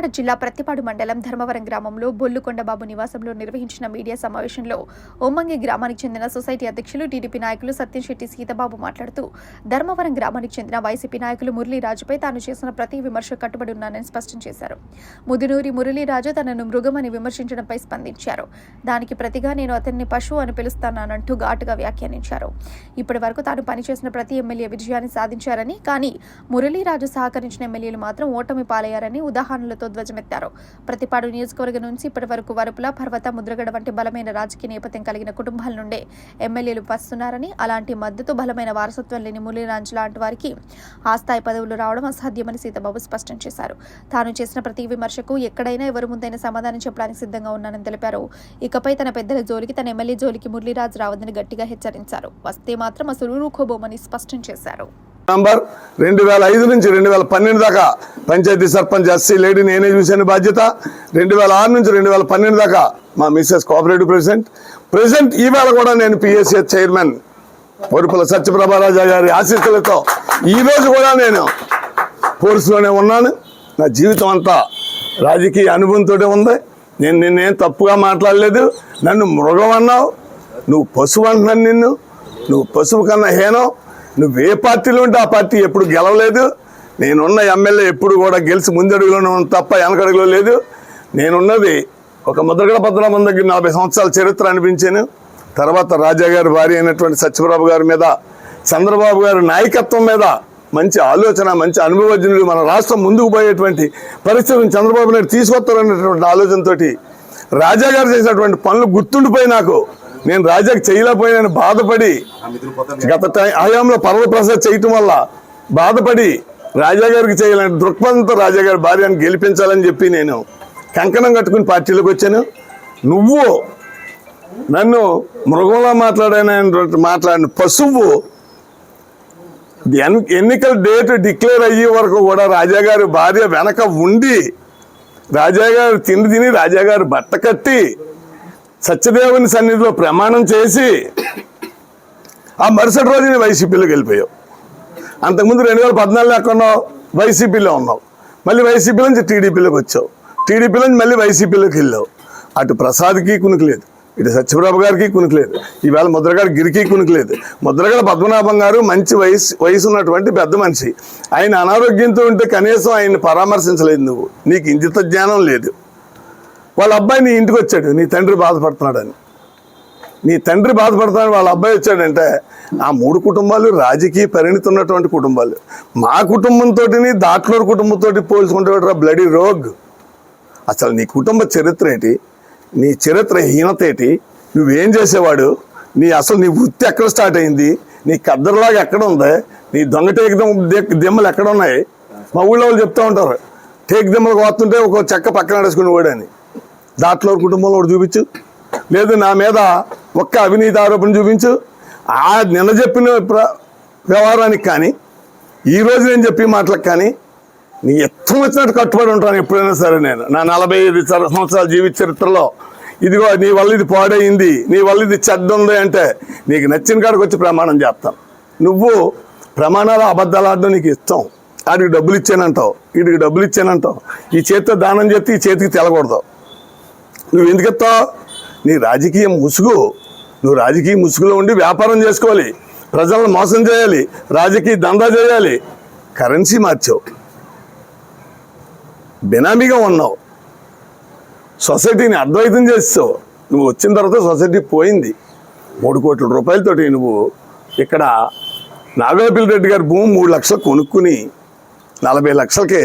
కాకినాడ జిల్లా ప్రత్తిపాడు మండలం ధర్మవరం గ్రామంలో బొల్లుకొండబాబు నివాసంలో నిర్వహించిన మీడియా సమావేశంలో ఉమ్మంగి గ్రామానికి చెందిన సొసైటీ అధ్యక్షులు టీడీపీ నాయకులు సత్యంశెట్టి సీతబాబు మాట్లాడుతూ ధర్మవరం గ్రామానికి చెందిన వైసీపీ నాయకులు మురళీరాజుపై తాను చేసిన ప్రతి విమర్శ కట్టుబడి ఉన్నానని స్పష్టం చేశారు. ముదునూరి మురళీరాజు తనను మృగమని విమర్శించడంపై స్పందించారు. దానికి ప్రతిగా నేను అతన్ని పశువు అని పిలుస్తానంటూ ఘాటుగా వ్యాఖ్యానించారు. ఇప్పటి వరకు తాను పనిచేసిన ప్రతి ఎమ్మెల్యే విజయాన్ని సాధించారని కానీ మురళీరాజు సహకరించిన ఎమ్మెల్యేలు మాత్రం ఓటమి పాలయ్యారని ఉదాహరణలతో ధ్వజమెత్తారు. ప్రతిపాడు నియోజకవర్గం నుంచి ఇప్పటి వరకు వరుపుల పర్వత ముద్రగడ వంటి బలమైన రాజకీయ నేపథ్యం కలిగిన కుటుంబాల నుండే ఎమ్మెల్యేలు వస్తున్నారని అలాంటి మద్దతు బలమైన వారసత్వం లేని మురళీరాజ్ లాంటి వారికి ఆ స్థాయి పదవులు రావడం అసాధ్యమని సీతబాబు స్పష్టం చేశారు. తాను చేసిన ప్రతి విమర్శకు ఎక్కడైనా ఎవరు ముందైనా సమాధానం చెప్పడానికి సిద్ధంగా ఉన్నానని తెలిపారు. ఇకపై తన పెద్దల జోలికి తన ఎమ్మెల్యే జోలికి మురళీరాజ్ రావద్దని గట్టిగా హెచ్చరించారు. వస్తే మాత్రం అసలు రూఖోబోమని స్పష్టం చేశారు. నంబర్ రెండు వేల ఐదు నుంచి రెండు వేల పన్నెండు దాకా పంచాయతీ సర్పంచ్ ఎస్సీ లేడీ నేనే చూశాను బాధ్యత. రెండు వేల ఆరు నుంచి రెండు వేల పన్నెండు దాకా మా మిస్సెస్ కోఆపరేటివ్ ప్రెసిడెంట్. ప్రెసిడెంట్ ఈవేళ కూడా నేను పిఎస్సీ చైర్మన్. వరుపుల సత్యప్రభారాజా గారి ఆశీస్సులతో ఈ రోజు కూడా నేను పోలీసులోనే ఉన్నాను. నా జీవితం అంతా రాజకీయ అనుభవంతో ఉంది. నేను నిన్నేం తప్పుగా మాట్లాడలేదు. నన్ను మృగం అన్నావు. నువ్వు పశువు అంటున్నాను నిన్ను. నువ్వు పశువు కన్నా హేనం. నువ్వు ఏ పార్టీలో ఉంటే ఆ పార్టీ ఎప్పుడు గెలవలేదు. నేనున్న ఎమ్మెల్యే ఎప్పుడు కూడా గెలిచి ముందడుగులోనే తప్ప వెనకడుగులో లేదు. నేనున్నది ఒక ముద్రగడ పద్మనాభం దగ్గర నలభై సంవత్సరాల చరిత్ర అనిపించాను. తర్వాత రాజా గారి భార్య అయినటువంటి సత్యప్రభు గారి మీద చంద్రబాబు గారి నాయకత్వం మీద మంచి ఆలోచన మంచి అనుభవజ్ఞులు మన రాష్ట్రం ముందుకు పోయేటువంటి పరిస్థితిని చంద్రబాబు నాయుడు తీసుకొస్తారనేటువంటి ఆలోచనతోటి రాజా గారు చేసినటువంటి పనులు గుర్తుండిపోయి నాకు. నేను రాజాకి చేయలేకపోయినని బాధపడి గత టైం హయాంలో పర్వ ప్రసాద్ చేయటం వల్ల బాధపడి రాజా గారికి చేయాలని దృక్పథంతో రాజా గారి భార్యను గెలిపించాలని చెప్పి నేను కంకణం కట్టుకుని పార్టీలోకి వచ్చాను. నువ్వు నన్ను మృగంలో మాట్లాడాను మాట్లాడిన పశువు ఎన్నికల డేట్ డిక్లేర్ అయ్యే వరకు కూడా రాజాగారి భార్య వెనక ఉండి రాజాగారు తిండి తిని రాజాగారు బట్ట కట్టి సత్యదేవుని సన్నిధిలో ప్రమాణం చేసి ఆ మరుసటి రోజు నేను వైసీపీలోకి వెళ్ళిపోయావు. అంతకుముందు రెండు వేల పద్నాలుగులో లేకుండా వైసీపీలో ఉన్నావు. మళ్ళీ వైసీపీ నుంచి టీడీపీలోకి వచ్చావు. టీడీపీ నుంచి మళ్ళీ వైసీపీలోకి వెళ్ళావు. అటు ప్రసాద్కి కునుకులేదు ఇటు సత్యప్రభ గారికి కునుకులేదు ఈవేళ ముద్రగడ గిరికి కునుకులేదు ముద్రగడ పద్మనాభం గారు మంచి వయసు వయసు ఉన్నటువంటి పెద్ద మనిషి. ఆయన అనారోగ్యంతో ఉంటే కనీసం ఆయన్ని పరామర్శించలేదు నువ్వు. నీకు ఇంజిత జ్ఞానం లేదు. వాళ్ళ అబ్బాయి నీ ఇంటికి వచ్చాడు నీ తండ్రి బాధపడుతున్నాడని. నీ తండ్రి బాధపడుతున్నాడు వాళ్ళ అబ్బాయి వచ్చాడంటే ఆ మూడు కుటుంబాలు రాజకీయ పరిణితి ఉన్నటువంటి కుటుంబాలు. మా కుటుంబంతో దాట్లూరు కుటుంబంతో పోల్చుకుంటే బ్లడీ రోగ్ అసలు నీ కుటుంబ చరిత్ర ఏంటి? నీ చరిత్ర హీనత ఏంటి? నువ్వేం చేసేవాడు? నీ అసలు నీ వృత్తి ఎక్కడ స్టార్ట్ అయింది? నీ కద్దరులాగా ఎక్కడ ఉంది? నీ దొంగ టేక్ దెమ్- ఎక్కడ ఉన్నాయి? మా ఊళ్ళో వాళ్ళు చెప్తూ ఉంటారు. టేక్ దిమ్మలు వస్తుంటే ఒక చెక్క పక్కన నడుచుకుని వాడని దాంట్లో కుటుంబంలో ఒకటి చూపించు. లేదు నా మీద ఒక్క అవినీతి ఆరోపణ చూపించు. ఆ నిన్న చెప్పిన ప్ర- వ్యవహారానికి కానీ ఈ రోజు నేను చెప్పి మాటలకు కానీ నీ ఎత్తం వచ్చినట్టు కట్టుబడి ఉంటాను ఎప్పుడైనా సరే నేను. నా నలభై ఐదు సంవత్సరాల జీవిత చరిత్రలో ఇదిగో నీ వల్ల ఇది పాడైంది నీ వల్ల ఇది చెడ్డ ఉంది అంటే నీకు నచ్చిన కాడికి వచ్చి ప్రమాణం చేస్తాను నువ్వు ప్రమాణాలు అబద్ధాలు ఆడడం నీకు ఇష్టం. ఆడికి డబ్బులు ఇచ్చానంటావు వీడికి డబ్బులు ఇచ్చానంటావు. ఈ చేతితో దానం చేస్తే ఈ చేతికి తెలకూడదు. నువ్వు ఎందుకు ఎత్తావు? నీ రాజకీయ ముసుగు నువ్వు రాజకీయ ముసుగులో ఉండి వ్యాపారం చేసుకోవాలి ప్రజలను మోసం చేయాలి రాజకీయ దందా చేయాలి కరెన్సీ మార్చావు. బినామీగా ఉన్నావు. సొసైటీని అద్వైతం చేస్తావు. నువ్వు వచ్చిన తర్వాత సొసైటీ పోయింది. మూడు కోట్ల రూపాయలతోటి నువ్వు ఇక్కడ నాగోపిల్ రెడ్డి గారి భూమి మూడు లక్షలు కొనుక్కుని నలభై లక్షలకే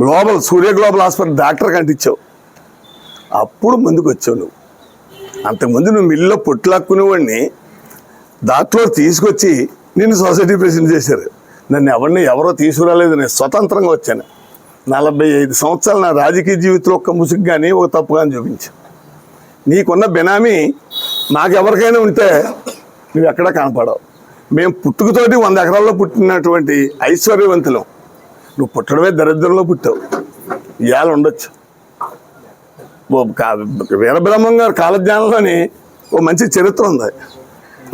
global Surya global hospital doctor కంటించావు అప్పుడు ముందుకు వచ్చావు నువ్వు. అంతకుముందు నువ్వు మిల్లులో పొట్లాక్కునేవాడిని దాంట్లో తీసుకొచ్చి నిన్ను సొసైటీ ప్రెసిడెంట్ చేశారు. నన్ను ఎవరిని ఎవరో తీసుకురాలేదు నేను స్వతంత్రంగా వచ్చాను. నలభై ఐదు సంవత్సరాలు నా రాజకీయ జీవితంలో ఒక్క ముసుగు కానీ ఒక తప్పు కానీ చూపించు. నీకున్న బెనామీ నాకెవరికైనా ఉంటే నువ్వు ఎక్కడా కనపడవు. మేము పుట్టుకతోటి వంద ఎకరాల్లో పుట్టినటువంటి ఐశ్వర్యవంతులం. నువ్వు పుట్టడమే దరిద్రంలో పుట్టావు. ఇవాళ ఉండొచ్చు. వీరబ్రహ్మం గారు కాలజ్ఞానంలోని ఓ మంచి చరిత్ర ఉంది.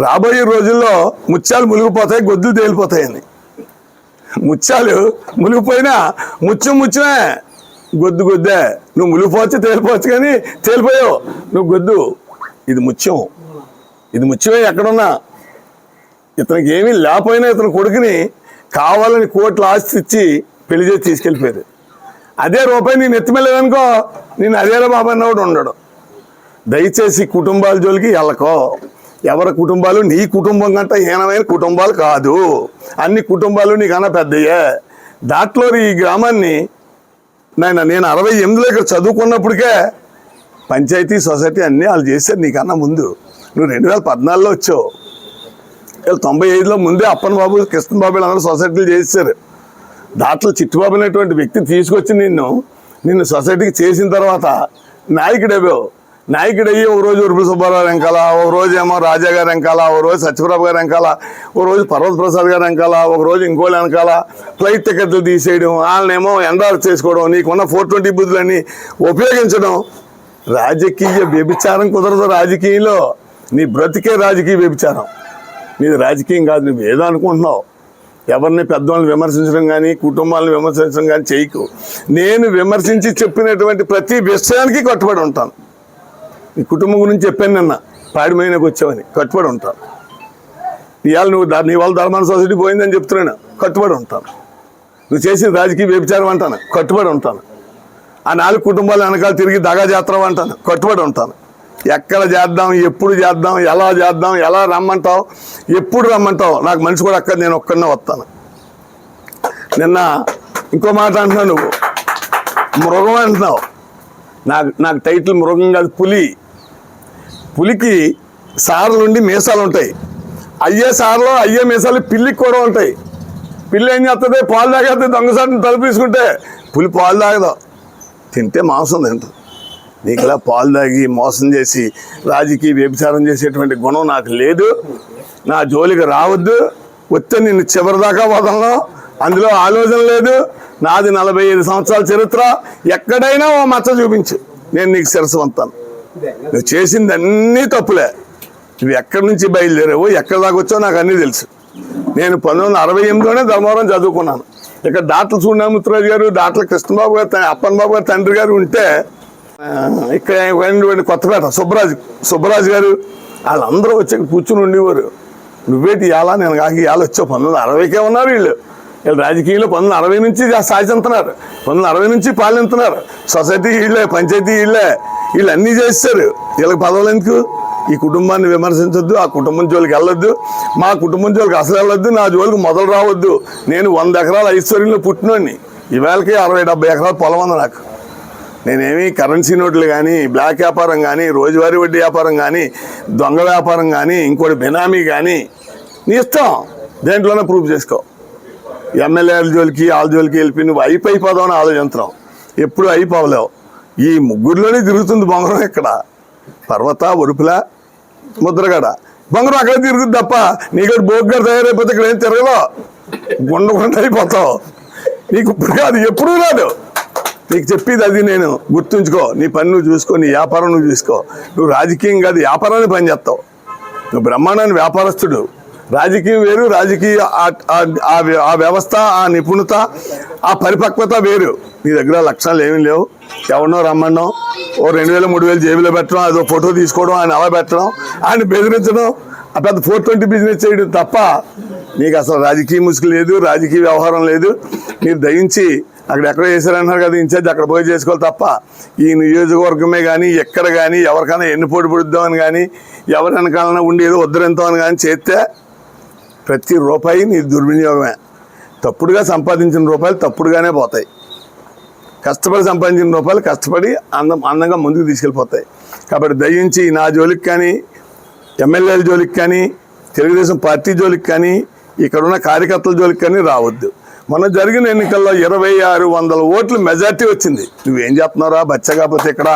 రాబోయే రోజుల్లో ముత్యాలు మునిగిపోతాయి గొద్దులు తేలిపోతాయని ముత్యాలు మునిగిపోయినా ముత్యం ముత్యమే గొద్దు గొద్దే నువ్వు మునిగిపోవచ్చు తేలిపోవచ్చు కానీ తేలిపోయావు. నువ్వు గొద్దు ఇది ముత్యం. ఇది ముత్యమే ఎక్కడున్నా. ఇతనికి ఏమీ లేకపోయినా ఇతని కొడుకుని కావాలని కోట్ల ఆస్తి ఇచ్చి పెళ్ళి చేసి తీసుకెళ్ళిపోయారు. అదే రూపాయి నేను ఎత్తిమెళ్ళదనుకో నేను అదేలా బాబా అన్నవాడు ఉండడు. దయచేసి కుటుంబాల జోలికి వెళ్ళకో. ఎవరి కుటుంబాలు? నీ కుటుంబం కంటే హీనమైన కుటుంబాలు కాదు. అన్ని కుటుంబాలు నీకన్నా పెద్దయ్యే. దాంట్లో ఈ గ్రామాన్ని నాయన నేను అరవై ఎనిమిదిలో ఇక్కడ చదువుకున్నప్పటికే పంచాయతీ సొసైటీ అన్నీ వాళ్ళు చేశారు నీకన్నా ముందు. నువ్వు రెండు వేల పద్నాలుగులో వచ్చావు. వీళ్ళు తొంభై ఐదులో ముందే అప్పన్ బాబు కృష్ణ బాబు వీళ్ళందరూ సొసైటీలు చేశారు. దాంట్లో చిట్టుబాబు అనేటువంటి వ్యక్తి తీసుకొచ్చి నిన్ను నిన్ను సొసైటీకి చేసిన తర్వాత నాయకుడేవావు నాయకుడయ్యి ఒక రోజు ఉరుపుల సుబ్బారావు వెంకాల ఒక రోజు ఏమో రాజా గారు వెంకాల ఒక రోజు సత్యప్రభు గారు వెంకాల ఒక రోజు పర్వత ప్రసాద్ గారు వెంకాల ఒక రోజు ఇంకోళ్ళు వెనకాల ఫ్లైట్ టికెట్లు తీసేయడం వాళ్ళనేమో ఎండార్ చేసుకోవడం నీకున్న ఫోర్ ట్వంటీ బుద్ధులన్నీ ఉపయోగించడం. రాజకీయ వ్యభిచారం కుదరదు రాజకీయంలో. నీ బ్రతికే రాజకీయ వ్యభిచారం. నీది రాజకీయం కాదు నువ్వు ఏదో అనుకుంటున్నావు. ఎవరిని పెద్దవాళ్ళని విమర్శించడం కానీ కుటుంబాలను విమర్శించడం కానీ చేయకు. నేను విమర్శించి చెప్పినటువంటి ప్రతి విషయానికి కట్టుబడి ఉంటాను. నీ కుటుంబం గురించి చెప్పాను నిన్న. పాడిమైనకు వచ్చావని కట్టుబడి ఉంటాను. ఇవాళ నువ్వు నీ వాళ్ళ ధర్మాన సొసైటీ పోయిందని చెప్తున్నాను. కట్టుబడి ఉంటాను. నువ్వు చేసిన రాజకీయ వ్యభిచారం అంటాను. కట్టుబడి ఉంటాను. ఆ నాలుగు కుటుంబాల వెనకాల తిరిగి దగా చేస్తాం అంటాను. కట్టుబడి ఉంటాను. ఎక్కడ చేద్దాం ఎప్పుడు చేద్దాం ఎలా చేద్దాం ఎలా రమ్మంటావు ఎప్పుడు రమ్మంటావు? నాకు మనిషి కూడా అక్కడ నేను ఒక్కడనే వస్తాను. నిన్న ఇంకో మాట అంటున్నావు నువ్వు. మృగం అంటున్నావు. నాకు నాకు టైటిల్ మృగం కాదు పులి. పులికి సార్లు నుండి మీసాలు ఉంటాయి అయ్యే సార్లు అయ్యే మీసాలు పిల్లికి కూడా ఉంటాయి. పిల్లి ఏం చేస్తుంది పాలు తాగేస్తుంది దొంగసాటిని తలుపు తీసుకుంటే పులి పాలు తాగదు. తింటే మాంసం తింటుంది. నీకు ఇలా పాలు తాగి మోసం చేసి రాజకీయ వ్యభిచారం చేసేటువంటి గుణం నాకు లేదు. నా జోలికి రావద్దు. వస్తే నిన్ను చివరిదాకా వదలను. అందులో ఆలోచన లేదు. నాది నలభై ఐదు సంవత్సరాల చరిత్ర. ఎక్కడైనా ఓ మచ్చ చూపించు. నేను నీకు శిరసు వంతాను నువ్వు చేసింది అన్నీ తప్పులే. నువ్వు ఎక్కడి నుంచి బయలుదేరావు ఎక్కడ దాకా నాకు అన్నీ తెలుసు. నేను పంతొమ్మిది వందల అరవై ఎనిమిదిలోనే ధర్మవరం చదువుకున్నాను. ఇక్కడ డాక్టర్ సూర్యనామూర్తిరాజు గారు డాక్టర్ కృష్ణబాబు గారు త- అప్పన్ బాబు గారు తండ్రి గారు ఉంటే ఇక్కడ ఉన్నటువంటి కొత్తపేట. సుబ్బరాజు సుబ్బరాజు గారు వాళ్ళందరూ వచ్చి కూర్చుని ఉండేవారు. నువ్వేటి ఇవాళ నేను కాకి ఇవాళ వచ్చావు పంతొమ్మిది అరవైకే ఉన్నారు వీళ్ళు. వీళ్ళు రాజకీయంలో పంతొమ్మిది అరవై నుంచి సాధించుతున్నారు. పంతొమ్మిది అరవై నుంచి పాలిస్తున్నారు సొసైటీ వీళ్ళే పంచాయతీ వీళ్ళే వీళ్ళు అన్నీ చేస్తారు వీళ్ళకి పదవులు ఎందుకు? ఈ కుటుంబాన్ని విమర్శించొద్దు ఆ కుటుంబం జోలికి వెళ్ళొద్దు. మా కుటుంబం జోలికి అసలు వెళ్ళొద్దు నా జోలికి మొదలు రావద్దు. నేను వంద ఎకరాల ఐశ్వర్యంలో పుట్టినోడిని. ఇవాళకి అరవై డెబ్బై ఎకరాల పొలం ఉంది నాకు. నేనేమి కరెన్సీ నోట్లు కానీ బ్లాక్ వ్యాపారం కానీ రోజువారీ వడ్డీ వ్యాపారం కానీ దొంగ వ్యాపారం కానీ ఇంకోటి బెనామీ కానీ నీ ఇష్టం. దేంట్లోనే ప్రూఫ్ చేసుకో. ఎమ్మెల్యేల జోలికి వాళ్ళ జోలికి వెళ్ళి నువ్వు అయిపోయిపోదామని ఆలోచించడం ఎప్పుడు అయిపోవలేవు. ఈ ముగ్గురులోనే తిరుగుతుంది బొంగరం ఇక్కడ. పర్వత ఒరుపుల ముద్రగడ. బొంగరం అక్కడ తిరుగుతుంది తప్ప నీకు బోగ్గారు తయారైపోతే ఇక్కడ ఏం తిరగదు. గుండ గుండ అయిపోతావు నీకు ఇప్పుడు కాదు ఎప్పుడూ రాదు నీకు చెప్పేది అది నేను గుర్తుంచుకో. నీ పని నువ్వు చూసుకో నీ వ్యాపారం నువ్వు చూసుకో. నువ్వు రాజకీయం కాదు వ్యాపారాన్ని పని చేస్తావు. నువ్వు బ్రహ్మాండాన్ని వ్యాపారస్తుడు. రాజకీయం వేరు రాజకీయ ఆ- వ్య- ఆ వ్యవస్థ ఆ నిపుణత ఆ పరిపక్వత వేరు. నీ దగ్గర లక్షణాలు ఏమీ లేవు. ఎవరినో రమ్మడం ఓ రెండు వేలు మూడు వేలు జేబులో పెట్టడం అదో ఫోటో తీసుకోవడం ఆయన అలా పెట్టడం ఆయన బెదిరించడం ఆ పెద్ద ఫోర్ ట్వంటీ బిజినెస్ చేయడం తప్ప నీకు అసలు రాజకీయ ముసుగు లేదు రాజకీయ వ్యవహారం లేదు. మీరు దయించి అక్కడ ఎక్కడ చేశారన్నారు కదా ఇన్ఛార్జ్ అక్కడ పోయి చేసుకోవాలి తప్ప. ఈ నియోజకవర్గమే కానీ ఎక్కడ కానీ ఎవరికైనా ఎన్ని పోటీ పడుద్దామని కానీ ఎవరి వెనకాలన్నా ఉండి ఏదో కానీ చేస్తే ప్రతి రూపాయి నీ దుర్వినియోగమే. తప్పుడుగా సంపాదించిన రూపాయలు తప్పుడుగానే పోతాయి. కష్టపడి సంపాదించిన రూపాయలు కష్టపడి అందం అందంగా ముందుకు తీసుకెళ్ళిపోతాయి. కాబట్టి దయించి నా జోలికి కానీ ఎమ్మెల్యేల జోలికి కానీ తెలుగుదేశం పార్టీ జోలికి కానీ ఇక్కడ ఉన్న కార్యకర్తల జోలికి కానీ రావద్దు. మొన్న జరిగిన ఎన్నికల్లో ఇరవై ఆరు వందల ఓట్లు మెజార్టీ వచ్చింది. నువ్వేం చేస్తున్నారా బచ్చ కాకపోతే ఇక్కడ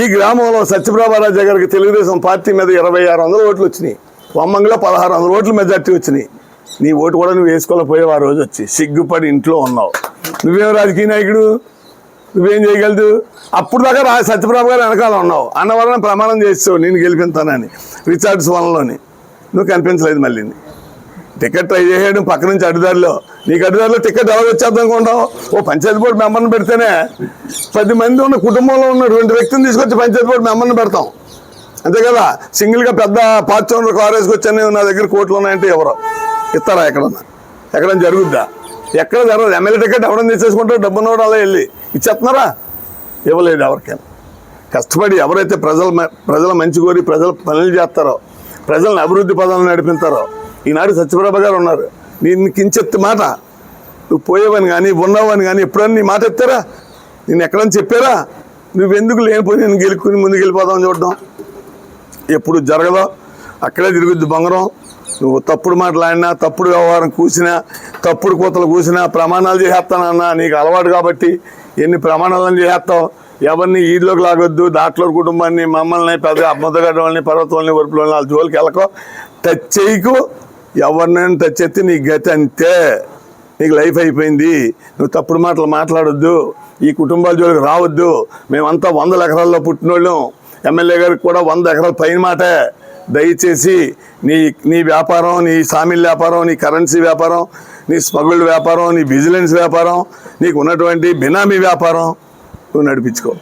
ఈ గ్రామంలో సత్యప్రభారాజా గారికి తెలుగుదేశం పార్టీ మీద ఇరవై ఆరు వందల ఓట్లు వచ్చినాయి. వమ్మంగిలో పదహారు వందల ఓట్లు మెజార్టీ వచ్చినాయి. నీ ఓటు కూడా నువ్వు వేసుకోలేకపోయావు ఆ రోజు వచ్చి. సిగ్గుపడి ఇంట్లో ఉన్నావు. నువ్వేం రాజకీయ నాయకుడు? నువ్వేం చేయగలదు? అప్పుడు దాకా రా సత్యప్రభ గారు వెనకాల ఉన్నావు. అన్నవరం ప్రమాణం చేస్తావు నేను గెలిపిస్తానని. రిచార్డ్స్ వన్లోని నువ్వు కనిపించలేదు మళ్ళీ టికెట్ ట్రై చేయడం పక్క నుంచి అడ్డుదారిలో. నీకు అడ్డుదారిలో టికెట్ ఎలా వచ్చేద్దాం ఓ పంచాయతీ బోర్డు మెంబర్ని పెడితేనే పది మంది ఉన్న కుటుంబంలో ఉన్న రెండు వ్యక్తిని తీసుకొచ్చి పంచాయతీ బోర్డు మెంబర్ని పెడతాం. అంతే కదా? సింగిల్గా పెద్ద పార్చోనర్ కారు వేసుకొచ్చాను నా దగ్గర కోట్లు ఉన్నాయంటే ఎవరు? ఇస్తారా ఎక్కడన్నా? ఎక్కడన్నా జరుగుద్దా? ఎక్కడ జరగదు. ఎమ్మెల్యే టికెట్ ఎవడన్నా తీసేసుకుంటారు డబ్బున్నవాడు అలా వెళ్ళి. ఇచ్చేస్తున్నారా? ఇవ్వలేదు ఎవరికైనా. కష్టపడి ఎవరైతే ప్రజల మ- ప్రజల మంచి కోరి ప్రజల పనులు చేస్తారో ప్రజలను అభివృద్ధి పదాలను నడిపిస్తారో ఈనాడు సత్యప్రభ గారు ఉన్నారు. నేను కించెత్తి మాట. నువ్వు పోయేవని కానీ ఉన్నావని కానీ ఎప్పుడన్నా నీ మాట ఎత్తారా? నేను ఎక్కడని చెప్పారా? నువ్వెందుకు లేనిపోయి నేను గెలుక్కుని ముందుకు వెళ్ళిపోదామని చూడడం? ఎప్పుడు జరగదో. అక్కడే తిరుగుద్ది బంగారం. నువ్వు తప్పుడు మాట్లాడినా తప్పుడు వ్యవహారం కూసినా తప్పుడు కూతలు కూసినా ప్రమాణాలు చేసేస్తానన్నా నీకు అలవాటు కాబట్టి ఎన్ని ప్రమాణాలను చేసేస్తావు? ఎవరిని ఈడ్లోకి లాగొద్దు దాంట్లో కుటుంబాన్ని మమ్మల్ని పెద్ద ముద్దగడ్డ వాళ్ళని పర్వతాలని వరుపుల వాళ్ళని వాళ్ళ జోలికి వెళ్ళకో. టచ్ చేయకు. ఎవరినైనా టచ్ ఎత్తి నీ గతి అంతే. నీకు లైఫ్ అయిపోయింది. నువ్వు తప్పుడు మాటలు మాట్లాడొద్దు. ఈ కుటుంబాల జోలికి రావద్దు. మేమంతా వందల ఎకరాల్లో పుట్టినోళ్ళం. ఎమ్మెల్యే గారికి కూడా వంద ఎకరాల పైన మాటే. దయచేసి నీ నీ వ్యాపారం నీ సామిల్ వ్యాపారం నీ కరెన్సీ వ్యాపారం నీ స్మగుల్డ్ వ్యాపారం నీ విజిలెన్స్ వ్యాపారం నీకు ఉన్నటువంటి బినామీ వ్యాపారం నువ్వు నడిపించుకో.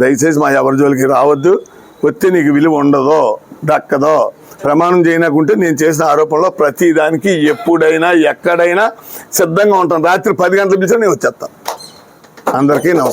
దయచేసి మా ఎవరి జోలికి రావద్దు. వచ్చి నీకు విలువ ఉండదో దక్కదో ప్రమాణం చేయనకుంటే నేను చేసిన ఆరోపణలో ప్రతి దానికి ఎప్పుడైనా ఎక్కడైనా సిద్ధంగా ఉంటాను. రాత్రి పది గంటల పిలిచినా నేను వచ్చేస్తాను అందరికీ నమస్కారం.